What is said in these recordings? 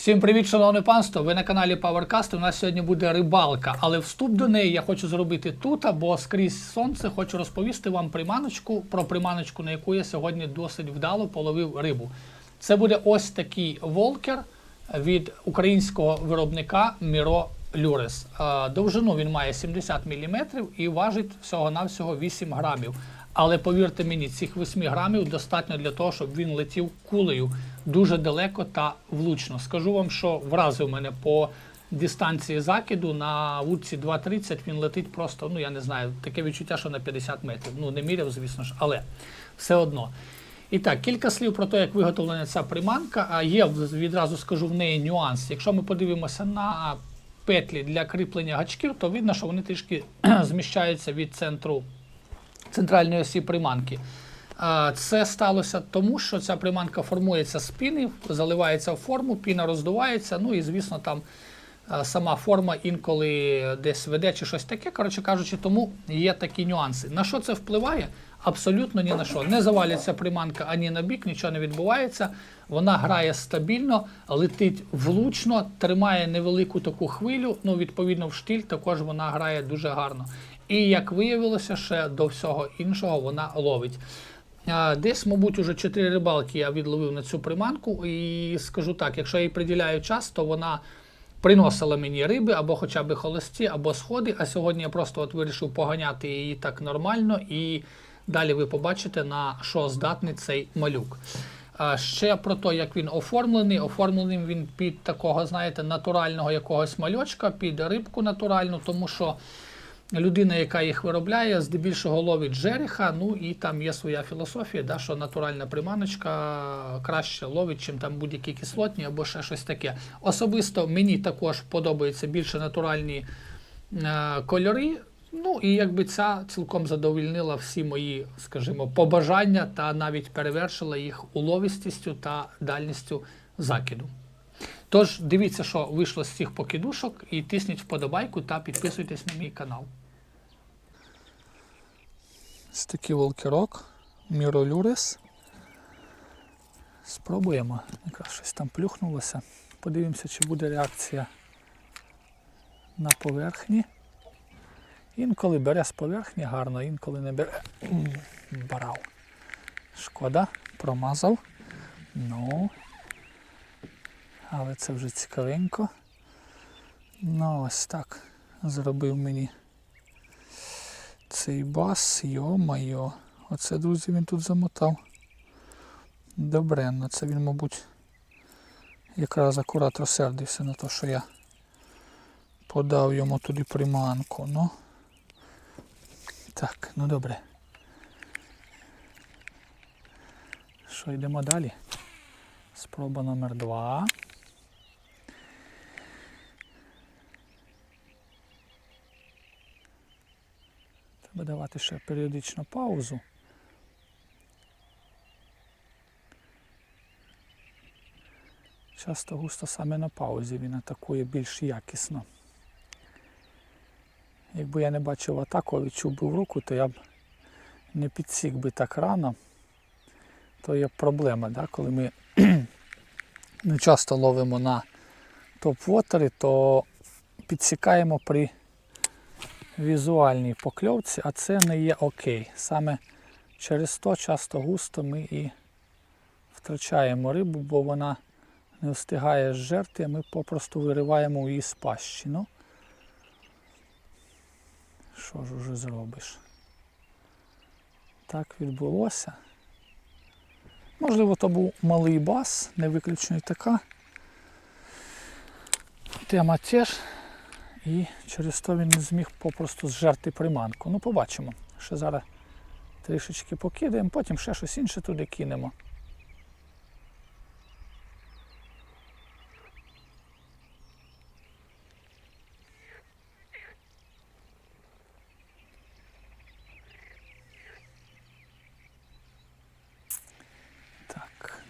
Всім привіт, шановне панство! Ви на каналі PowerCast. У нас сьогодні буде рибалка, але вступ до неї я хочу зробити тут, або скрізь сонце. Хочу розповісти вам приманочку про приманочку, на яку я сьогодні досить вдало половив рибу. Це буде ось такий волкер від українського виробника Miro Lures. Е, Довжину він має 70 мм і важить всього-навсього 8 грамів. Але повірте мені, цих 8 грамів достатньо для того, щоб він летів кулею дуже далеко та влучно. Скажу вам, що вразив мене по дистанції закиду на вудці 2.30 він летить просто, ну я не знаю, таке відчуття, що на 50 метрів. Ну не міряв, звісно ж, але все одно. І так, кілька слів про те, як виготовлена ця приманка. А є відразу скажу в неї нюанс. Якщо ми подивимося на петлі для кріплення гачків, то видно, що вони трішки зміщаються від центру центральної осі приманки. Це сталося тому, що ця приманка формується з піни, заливається в форму, піна роздувається, ну і звісно там сама форма інколи десь веде чи щось таке. Коротше кажучи, тому є такі нюанси. На що це впливає? Абсолютно ні на що. Не завалюється приманка ані на бік, нічого не відбувається. Вона грає стабільно, летить влучно, тримає невелику таку хвилю. Ну, відповідно, в штиль також вона грає дуже гарно. І як виявилося, ще до всього іншого вона ловить. Десь, мабуть, уже 4 рибалки я відловив на цю приманку. І скажу так, якщо я їй приділяю час, то вона приносила мені риби або хоча б холості, або сходи. А сьогодні я просто от вирішив поганяти її так нормально. І далі ви побачите, на що здатний цей малюк. Ще про те, як він оформлений. Оформлений він під такого, знаєте, натурального якогось мальочка, під рибку натуральну, тому що людина, яка їх виробляє, здебільшого ловить жереха. Ну і там є своя філософія, да, що натуральна приманочка краще ловить, чим там будь-які кислотні або ще щось таке. Особисто мені також подобаються більше натуральні е, кольори. Ну і якби ця цілком задовольнила всі мої, скажімо, побажання та навіть перевершила їх уловістістю та дальністю закиду. Тож дивіться, що вийшло з цих покидушок, і тисніть вподобайку та підписуйтесь на мій канал. Ось такий волкерок, Міролюрес. Спробуємо. Якраз щось там плюхнулося. Подивимося, чи буде реакція на поверхні. Інколи бере з поверхні гарно, інколи не бере. М, Брав. Шкода, промазав. Ну. Але це вже цікавенько. Ну, ось так зробив мені цей бас, йо-майо. Оце, друзі, він тут замотав. Добренно, це він, мабуть, якраз акурат розсердився на те, що я подав йому туди приманку. Ну. Так, ну добре. Що, йдемо далі? Спроба номер два. Давати ще періодично паузу. Часто густо саме на паузі він атакує більш якісно. Якби я не бачив атаку, а відчув би в руку, то я б не підсік би так рано. То є проблема, да? коли ми не часто ловимо на топ-вотері, то підсікаємо при візуальній покльовці, а це не є окей. Саме через то часто густо ми і втрачаємо рибу, бо вона не встигає зжерти, а ми попросту вириваємо її з пащі. Ну, що ж уже зробиш? Так відбулося. Можливо, то був малий бас, не виключно і така. Тема теж. І через то він не зміг попросту зжерти приманку. Ну, побачимо. Ще зараз трішечки покидаємо, потім ще щось інше туди кинемо.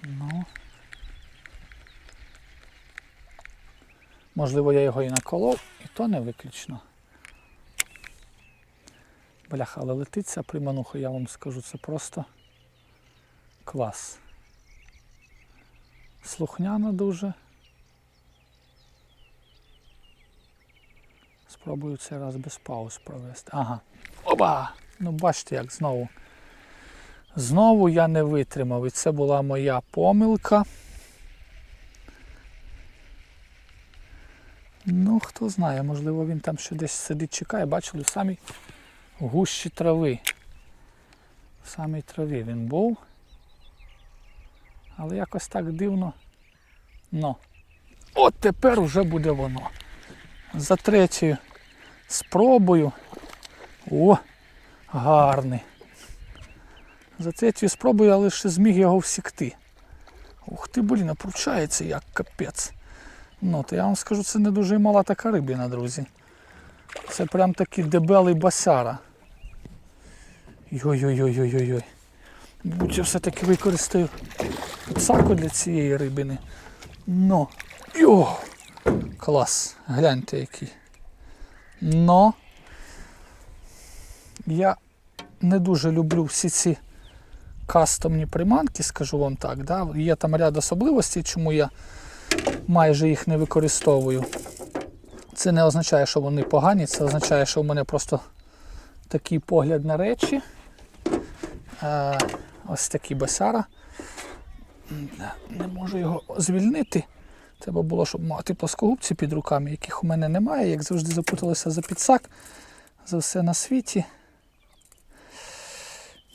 Ну. Можливо, я його і наколов, тоне виключно. Бляха, але летить ця примануха, я вам скажу, це просто клас. Слухняна дуже. Спробую цей раз без пауз провести. Ага. Оба! Ну бачите як знову. Знову я не витримав. І це була моя помилка. Ну, хто знає, можливо, він там ще десь сидить, чекає. Бачили, в самій гущі трави. В самій траві він був. Але якось так дивно. Ну. От тепер вже буде воно. За третьою спробою. О, гарний. За третьою спробою я лише зміг його всікти. Ух ти, блін, опручається як капець. Ну, то я вам скажу, це не дуже мала така рибина, друзі. Це прям такий дебелий басяра. Йой-йой-йой-йой-йой. Будь я все-таки використаю псаку для цієї рибини. Ну. Йо! Клас. Гляньте який. Но я не дуже люблю всі ці кастомні приманки, скажу вам так. Да? Є там ряд особливостей, чому я майже їх не використовую. Це не означає, що вони погані, це означає, що в мене просто такий погляд на речі. Ось такий басяра. Не можу його звільнити. Треба було, щоб мати плоскогубці під руками, яких у мене немає. Як завжди запуталося за підсак, за все на світі.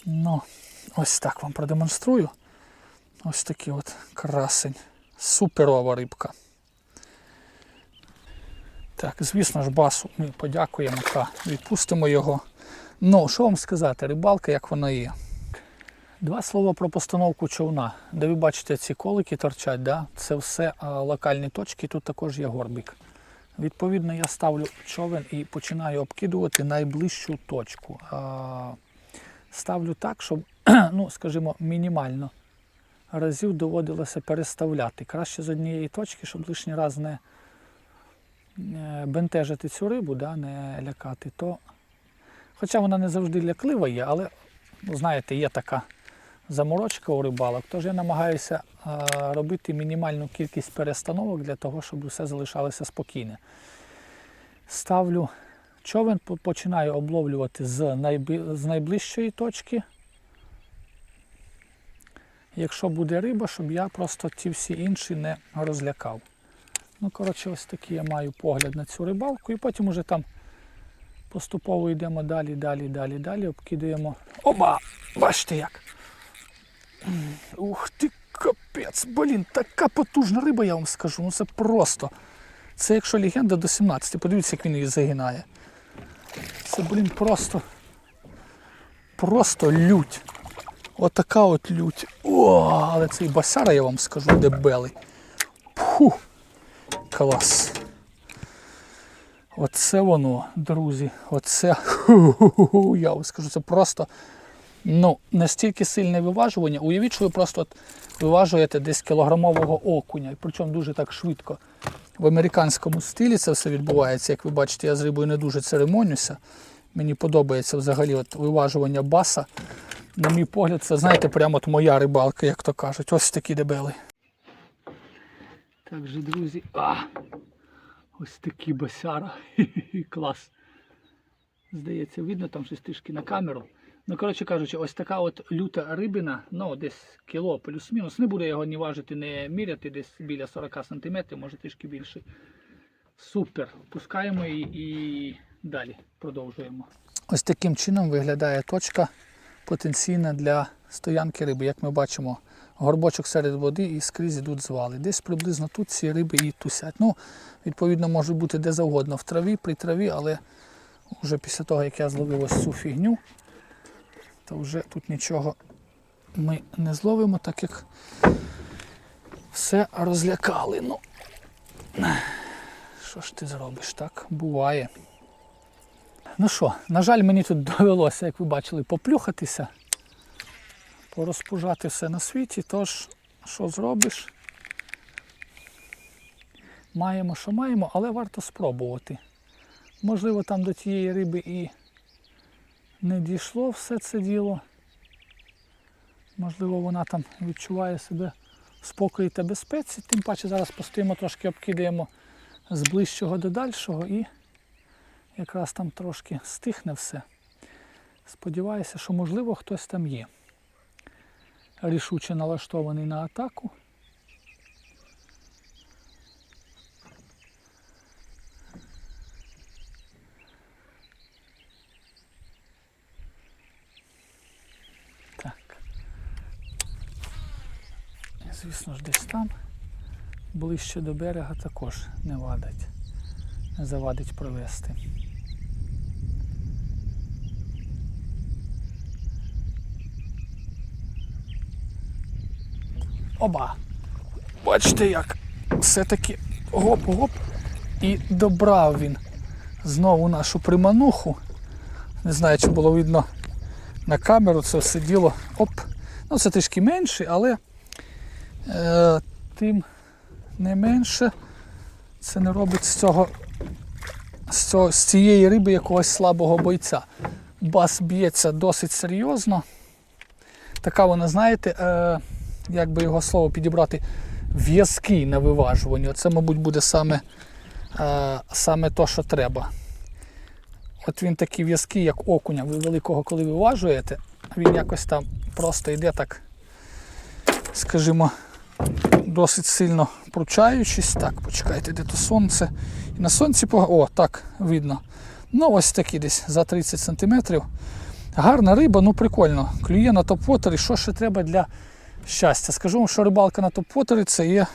Ну, ось так вам продемонструю. Ось такий от красень. Суперова рибка. Так, звісно ж, басу ми подякуємо та відпустимо його. Ну, що вам сказати, рибалка, як вона є. Два слова про постановку човна. Де ви бачите ці колики торчать, да? це все локальні точки, тут також є горбик. Відповідно, я ставлю човен і починаю обкидувати найближчу точку. Ставлю так, щоб, ну, скажімо, мінімально разів доводилося переставляти. Краще з однієї точки, щоб лишній раз не е, бентежити цю рибу, да, не лякати. То... Хоча вона не завжди ляклива є, але, ну, знаєте, є така заморочка у рибалок, тож я намагаюся е, робити мінімальну кількість перестановок для того, щоб все залишалося спокійне. Ставлю човен, починаю обловлювати з найближчої точки. Якщо буде риба, щоб я просто ті всі інші не розлякав. Ну, коротше, ось такий я маю погляд на цю рибалку, і потім уже там поступово йдемо далі, далі, далі, далі, обкидаємо. Оба! Бачите як. Ух ти, капець, блін, така потужна риба, я вам скажу. Ну це просто. Це якщо легенда до 17, подивіться, як він її загинає. Це, блін, просто. Просто лють. Отака от лють. О, але цей басяра, я вам скажу, дебелий. Пху. Клас. Оце воно, друзі. Оце. Ху-ху-ху, Я вам скажу, це просто ну, настільки сильне виважування. Уявіть, що ви просто от виважуєте десь кілограмового окуня, причому дуже так швидко. В американському стилі це все відбувається. Як ви бачите, я з рибою не дуже церемонюся. Мені подобається взагалі от виважування баса. На мій погляд, це, знаєте, прямо от моя рибалка, як то кажуть. Ось такі дебели. Так же, друзі. А, ось такі басяра. Клас. Здається, видно там щось трішки на камеру. Ну, коротше кажучи, ось така от люта рибина, ну десь кіло плюс-мінус. Не буде його ні важити, не міряти, десь біля 40 см, може трішки більше. Супер. Пускаємо її і далі продовжуємо. Ось таким чином виглядає точка потенційна для стоянки риби. Як ми бачимо, горбочок серед води і скрізь йдуть звали. Десь приблизно тут ці риби і тусять. Ну, відповідно, може бути де завгодно в траві, при траві, але вже після того, як я зловив ось цю фігню, то вже тут нічого ми не зловимо, так як все розлякали. Ну, що ж ти зробиш, так? Буває. Ну що, на жаль, мені тут довелося, як ви бачили, поплюхатися, порозпужати все на світі, тож, що зробиш? Маємо, що маємо, але варто спробувати. Можливо, там до тієї риби і не дійшло все це діло. Можливо, вона там відчуває себе в спокої та безпеці. Тим паче зараз постоїмо трошки обкидаємо з ближчого до дальшого і Якраз там трошки стихне все. Сподіваюся, що можливо хтось там є. Рішуче налаштований на атаку. Так. Звісно ж, десь там, ближче до берега також не вадить, завадить провести. Оба! Бачите, як все-таки гоп-гоп. І добрав він знову нашу примануху. Не знаю, чи було видно на камеру це все діло. Оп. Ну, це трішки менше, але е, тим не менше це не робить з цього, з цієї риби якогось слабого бойця. Бас б'ється досить серйозно. Така вона, знаєте, е, як би його слово підібрати, в'язкий на виважуванні. Це, мабуть, буде саме, е, саме то, що треба. От він такий в'язкий, як окуня. Ви великого, коли виважуєте, він якось там просто йде так, скажімо, досить сильно пручаючись. Так, почекайте, де то сонце. І на сонці О, так, видно. Ну, ось такі десь за 30 см. Гарна риба, ну прикольно. Клює на топ-вотері. Що ще треба для щастя? Скажу вам, що рибалка на топ-вотері це є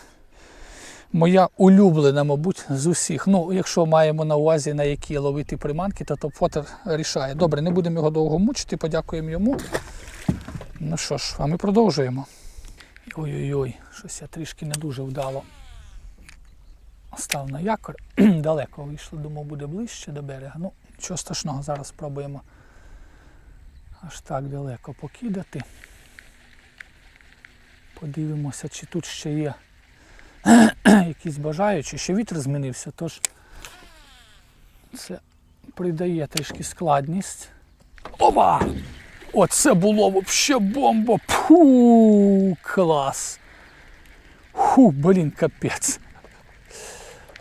моя улюблена, мабуть, з усіх. Ну, якщо маємо на увазі, на які ловити приманки, то топ-вотер рішає. Добре, не будемо його довго мучити, подякуємо йому. Ну що ж, а ми продовжуємо. Ой-ой-ой, щось я трішки не дуже вдало став на якор. Далеко вийшло, думав, буде ближче до берега. Ну, нічого страшного, зараз спробуємо аж так далеко покидати. Подивимося, чи тут ще є якісь бажаючі, ще вітер змінився, тож це придає трішки складність. Опа! Оце було взагалі бомба! Фу, клас! Фу, блін, капець.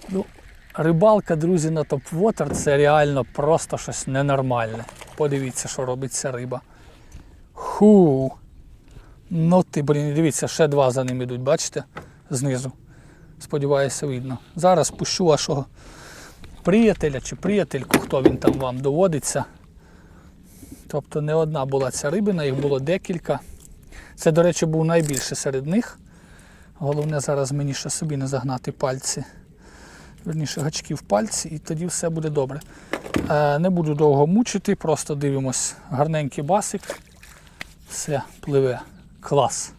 Ну, рибалка, друзі, на топ-вотер це реально просто щось ненормальне. Подивіться, що робить ця риба. Ху. Ну ти, блін, дивіться, ще два за ним ідуть, бачите? Знизу. Сподіваюся, видно. Зараз пущу вашого приятеля чи приятельку, хто він там вам доводиться. Тобто не одна була ця рибина, їх було декілька. Це, до речі, був найбільший серед них. Головне зараз мені ще собі не загнати пальці. Верніше гачки в пальці, і тоді все буде добре. Е, не буду довго мучити, просто дивимось гарненький басик. Все, пливе. Клас.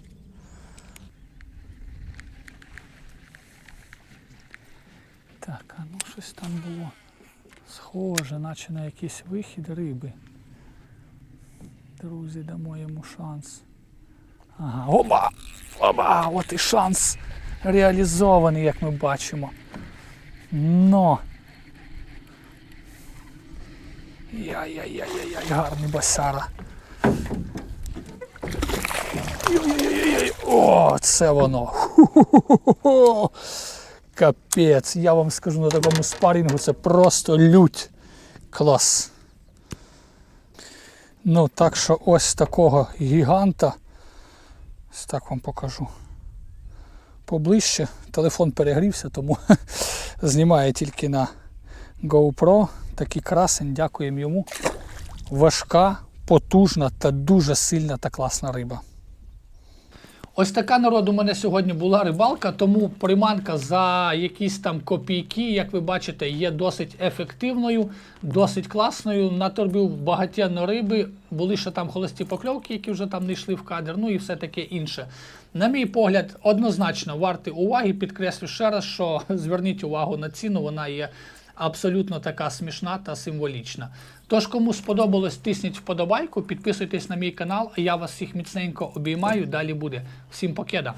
Так, а ну щось там було схоже, наче на якийсь вихід риби. Друзі, дамо йому шанс. Ага, оба! Оба! От і шанс реалізований, як ми бачимо. Но. Яй-яй-яй-яй, гарний басяра. О, це воно. Ху-ху-ху-ху. Капець, я вам скажу на такому спарінгу, це просто лють. Клас. Ну, так що ось такого гіганта. Ось так вам покажу. Поближче. Телефон перегрівся, тому знімає тільки на GoPro. Такий красень, дякуємо йому. Важка, потужна та дуже сильна та класна риба. Ось така народу у мене сьогодні була рибалка, тому приманка за якісь там копійки, як ви бачите, є досить ефективною, досить класною. Наторбив багатенно риби, були ще там холості покльовки, які вже там не йшли в кадр, ну і все таке інше. На мій погляд, однозначно варти уваги. Підкреслю ще раз, що зверніть увагу на ціну, вона є абсолютно така смішна та символічна. Тож, кому сподобалось, тисніть вподобайку, підписуйтесь на мій канал, а я вас всіх міцненько обіймаю. Далі буде. Всім покеда!